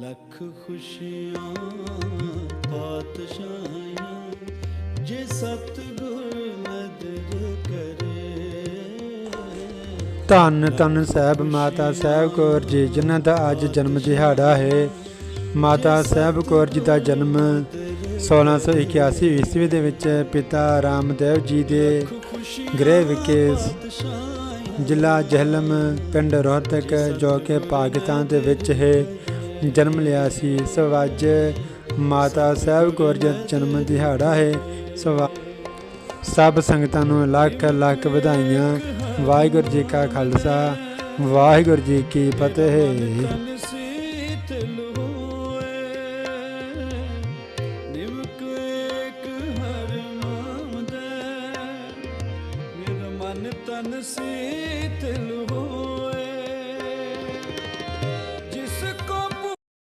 ਲੱਖ ਖੁਸ਼ੀਆਂ ਪਾਤਸ਼ਾਹਾਂ ਜੇ ਸਤਿਗੁਰ ਨਦਰ ਕਰੇ। ਧੰਨ ਧੰਨ ਸਾਹਿਬ ਮਾਤਾ ਸਾਹਿਬ ਕੌਰ ਜੀ, ਜਿਨ੍ਹਾਂ ਦਾ ਅੱਜ ਜਨਮ ਦਿਹਾੜਾ ਹੈ। ਮਾਤਾ ਸਾਹਿਬ ਕੌਰ ਜੀ ਦਾ ਜਨਮ 1681 ਈਸਵੀ ਦੇ ਵਿੱਚ ਪਿਤਾ ਰਾਮਦੇਵ ਜੀ ਦੇ ਗ੍ਰਹਿ ਵਿਖੇ ਜ਼ਿਲ੍ਹਾ ਜਹਲਮ ਪਿੰਡ ਰੋਹਤਕ, ਜੋ ਕਿ ਪਾਕਿਸਤਾਨ ਦੇ ਵਿੱਚ ਹੈ। ਜਨਮ ਲਿਆ ਸੀ। ਸੋ ਅੱਜ ਮਾਤਾ ਸਾਹਿਬ ਕੌਰ ਜੀ ਜਨਮ ਦਿਹਾੜਾ ਹੈ। ਸੋ ਸਭ ਸੰਗਤਾਂ ਨੂੰ ਲੱਖ ਲੱਖ ਵਧਾਈਆਂ। ਵਾਹਿਗੁਰੂ ਜੀ ਕਾ ਖਾਲਸਾ, ਵਾਹਿਗੁਰੂ ਜੀ ਕੀ ਫਤਿਹ। ਤਨ ਸੀਤਲ ਹੋਏ